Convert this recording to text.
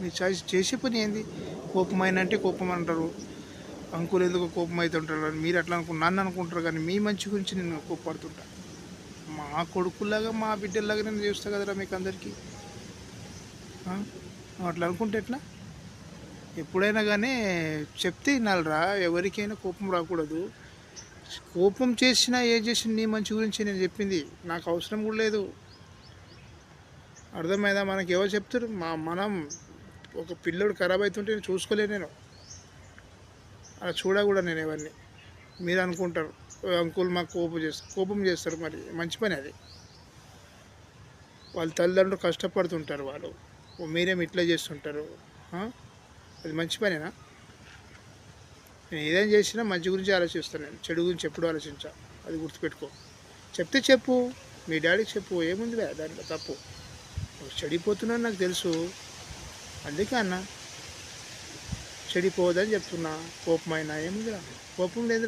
మీ choice చేసే పని ఏంది? కోపమైన అంటే కోపం అంటారు. అంకులు ఎందుకు కోపం అవుతుంటారు అని మీరు అట్లా అనుకు నన్ను అనుకుంటారు కానీ మీ మంచి గురించి నేను కోపడుతుంటా మా కొడుకులాగా మా బిడ్డలాగా నేను చేస్తా కదరా మీకు అందరికీ. అట్లా అనుకుంటే ఎట్లా? ఎప్పుడైనా కానీ చెప్తే వినాలిరా. ఎవరికైనా కోపం రాకూడదు. కోపం చేసినా ఏ చేసినా నీ మంచి గురించి నేను చెప్పింది. నాకు అవసరం కూడా లేదు. అర్థమైందా? మనకి ఎవరు చెప్తారు? మా మనం ఒక పిల్లడు ఖరాబ్ అవుతుంటే నేను చూసుకోలే నేను. అలా చూడ కూడా నేను ఎవరిని. మీరు అనుకుంటారు. అంకుల్ మాకు కోపం చేస్తారు కోపం చేస్తారు మరి. మంచి పని అది. వాళ్ళ తల్లిదండ్రులు కష్టపడుతుంటారు వాళ్ళు. మీరేమి మీరేం ఇట్లా చేస్తుంటారు? అది మంచి పనేనా? నేను ఏదైనా చేసినా మంచి గురించి ఆలోచిస్తాను నేను. చెడు గురించి ఎప్పుడు ఆలోచించా. అది గుర్తుపెట్టుకో. చెప్తే చెప్పు. మీ డాడీకి చెప్పు. ఏముంది దాంట్లో తప్పు. చెడిపోతున్నాను నాకు తెలుసు. అందుకే అన్న. చెడిపోదని చెప్తున్నా. కోపమైనా ఏముందిరా? కోపం లేదు.